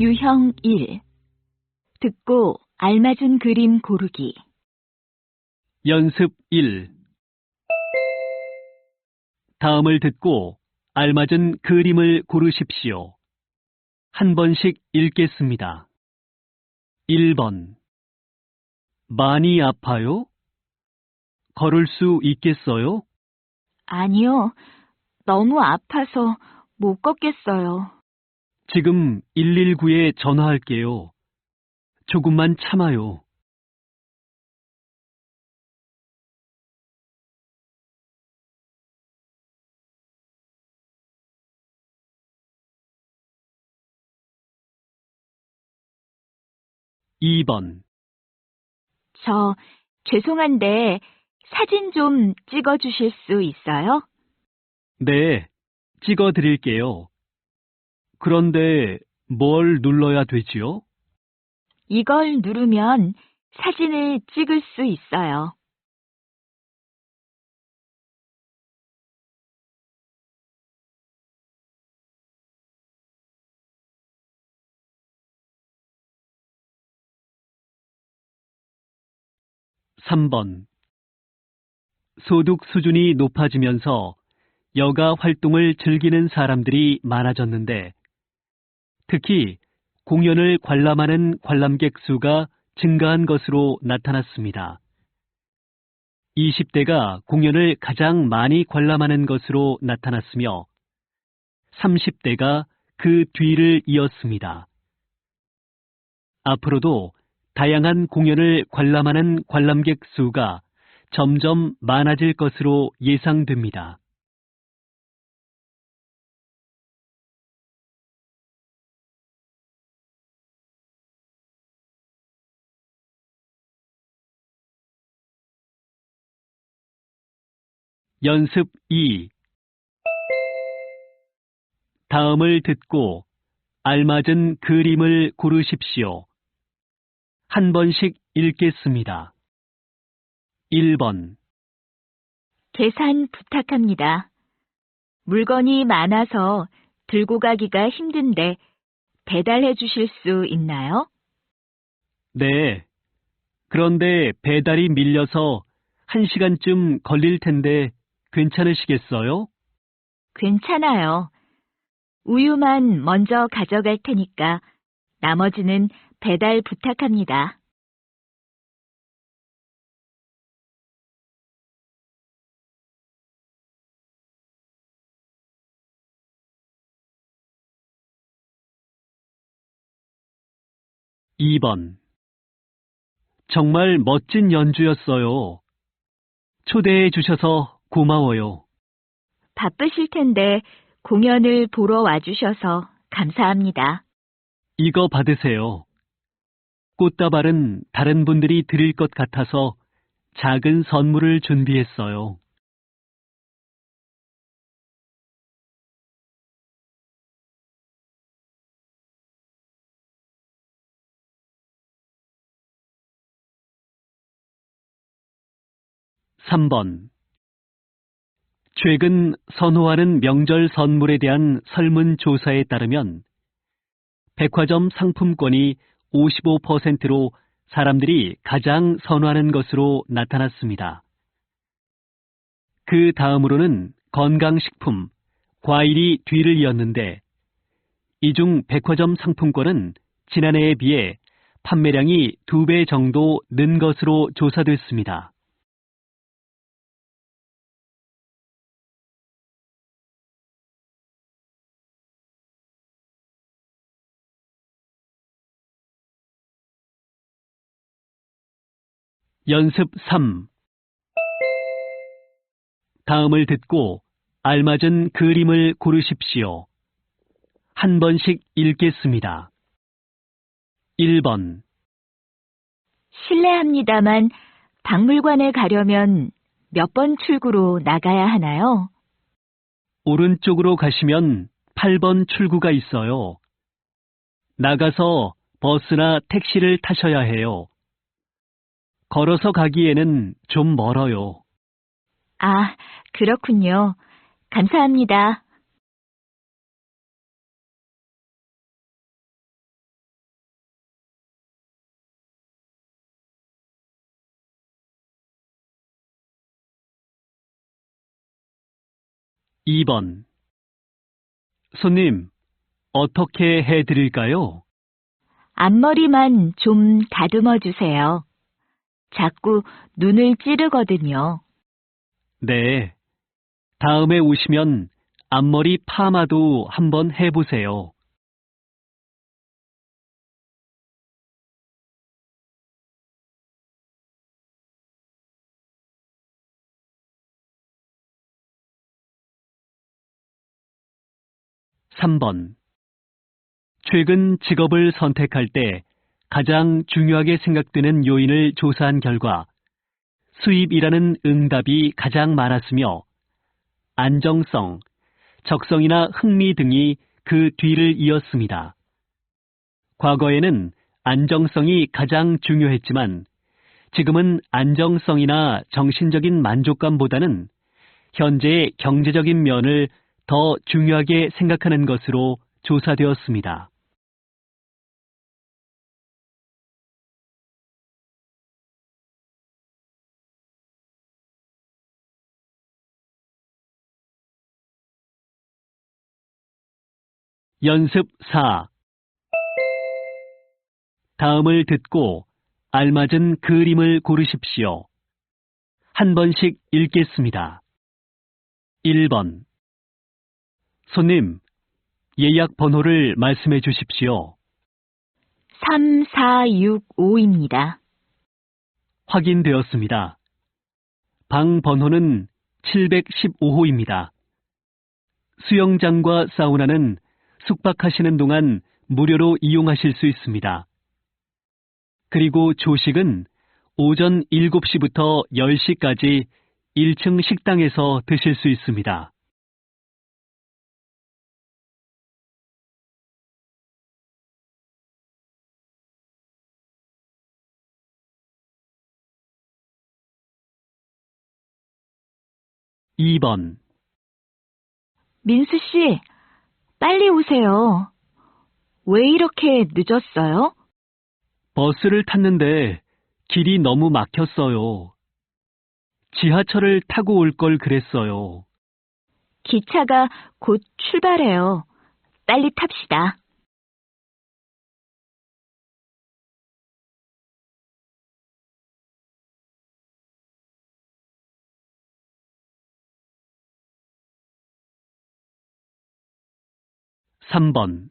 유형 1. 듣고 알맞은 그림 고르기. 연습 1. 다음을 듣고 알맞은 그림을 고르십시오. 한 번씩 읽겠습니다. 1번. 많이 아파요? 걸을 수 있겠어요? 아니요. 너무 아파서 못 걷겠어요. 지금 119에 전화할게요. 조금만 참아요. 이번 저 죄송한데 사진 좀 찍어 주실 수 있어요? 네, 찍어 드릴게요. 그런데 뭘 눌러야 되지요? 이걸 누르면 사진을 찍을 수 있어요. 삼 번 소득 수준이 높아지면서 여가 활동을 즐기는 사람들이 많아졌는데 특히 공연을 관람하는 관람객 수가 증가한 것으로 나타났습니다. 20대가 공연을 가장 많이 관람하는 것으로 나타났으며 30대가 그 뒤를 이었습니다. 앞으로도 다양한 공연을 관람하는 관람객 수가 점점 많아질 것으로 예상됩니다. 연습 2 다음을 듣고 알맞은 그림을 고르십시오. 한 번씩 읽겠습니다. 1번, 계산 부탁합니다. 물건이 많아서 들고 가기가 힘든데 배달해 주실 수 있나요? 네. 그런데 배달이 밀려서 1시간쯤 걸릴 텐데 괜찮으시겠어요? 괜찮아요. 우유만 먼저 가져갈 테니까 나머지는 배달 부탁합니다. 이번 정말 멋진 연주였어요. 초대해 주셔서 고마워요. 바쁘실 텐데 공연을 보러 와주셔서 감사합니다. 이거 받으세요. 꽃다발은 다른 분들이 드릴 것 같아서 작은 선물을 준비했어요. 삼번 최근 선호하는 명절 선물에 대한 설문조사에 따르면 백화점 상품권이 55%로 사람들이 가장 선호하는 것으로 나타났습니다. 그 다음으로는 건강식품, 과일이 뒤를 이었는데 이 중 백화점 상품권은 지난해에 비해 판매량이 두배 정도 는 것으로 조사됐습니다. 연습 3 다음을 듣고 알맞은 그림을 고르십시오. 한 번씩 읽겠습니다. 1번, 실례합니다만 박물관에 가려면 몇 번 출구로 나가야 하나요? 오른쪽으로 가시면 8번 출구가 있어요. 나가서 버스나 택시를 타셔야 해요. 걸어서 가기에는 좀 멀어요. 아, 그렇군요. 감사합니다. 이번 손님, 어떻게 해드릴까요? 앞머리만 좀 다듬어 주세요. 자꾸 눈을 찌르거든요. 네. 다음에 오시면 앞머리 파마도 한번 해보세요. 삼번 최근 직업을 선택할 때 가장 중요하게 생각되는 요인을 조사한 결과 수입이라는 응답이 가장 많았으며 안정성, 적성이나 흥미 등이 그 뒤를 이었습니다. 과거에는 안정성이 가장 중요했지만 지금은 안정성이나 정신적인 만족감보다는 현재의 경제적인 면을 더 중요하게 생각하는 것으로 조사되었습니다. 연습 4 다음을 듣고 알맞은 그림을 고르십시오. 한 번씩 읽겠습니다. 1번 손님, 예약 번호를 말씀해 주십시오. 3465입니다. 확인되었습니다. 방 번호는 715호입니다. 수영장과 사우나는 숙박하시는 동안 무료로 이용하실 수 있습니다. 그리고 조식은 오전 7시부터 10시까지 1층 식당에서 드실 수 있습니다. (2번) 민수 씨, 빨리 오세요. 왜 이렇게 늦었어요? 버스를 탔는데 길이 너무 막혔어요. 지하철을 타고 올 걸 그랬어요. 기차가 곧 출발해요. 빨리 탑시다. (3번)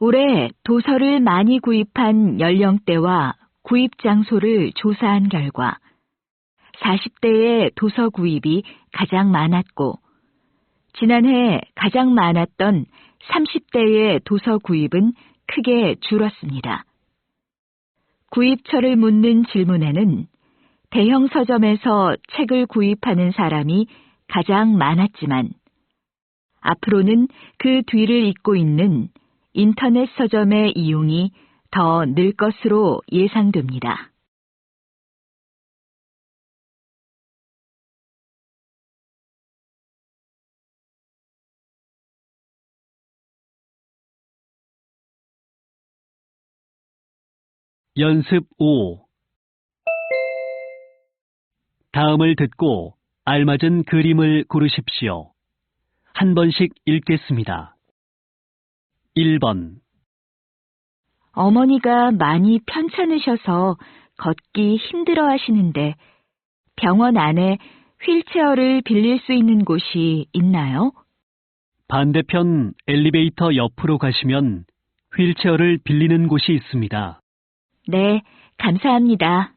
올해 도서를 많이 구입한 연령대와 구입 장소를 조사한 결과 40대의 도서 구입이 가장 많았고 지난해 가장 많았던 30대의 도서 구입은 크게 줄었습니다. 구입처를 묻는 질문에는 대형 서점에서 책을 구입하는 사람이 가장 많았지만 앞으로는 그 뒤를 잇고 있는 인터넷 서점의 이용이 더 늘 것으로 예상됩니다. 연습 5 다음을 듣고 알맞은 그림을 고르십시오. 한 번씩 읽겠습니다. 1번 어머니가 많이 편찮으셔서 걷기 힘들어 하시는데 병원 안에 휠체어를 빌릴 수 있는 곳이 있나요? 반대편 엘리베이터 옆으로 가시면 휠체어를 빌리는 곳이 있습니다. 네, 감사합니다.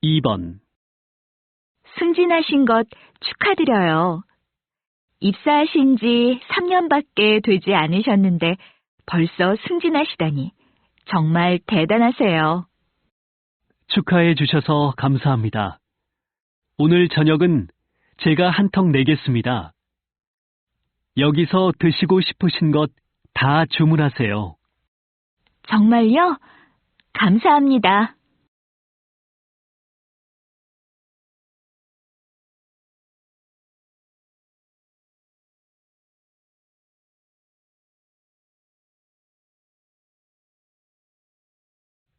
이번 승진하신 것 축하드려요. 입사하신 지 3년밖에 되지 않으셨는데 벌써 승진하시다니 정말 대단하세요. 축하해 주셔서 감사합니다. 오늘 저녁은 제가 한턱 내겠습니다. 여기서 드시고 싶으신 것 다 주문하세요. 정말요? 감사합니다.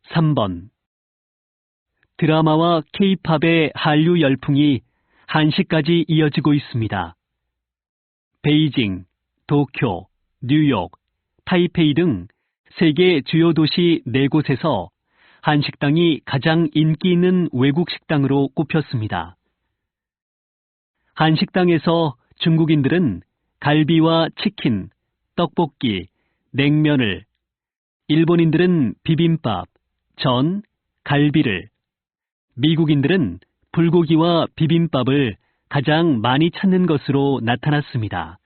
3번 드라마와 케이팝의 한류 열풍이 한시까지 이어지고 있습니다. 베이징, 도쿄, 뉴욕, 타이페이 등 세계 주요 도시 4곳에서 한식당이 가장 인기 있는 외국 식당으로 꼽혔습니다. 한식당에서 중국인들은 갈비와 치킨, 떡볶이, 냉면을, 일본인들은 비빔밥, 전, 갈비를, 미국인들은 불고기와 비빔밥을 가장 많이 찾는 것으로 나타났습니다.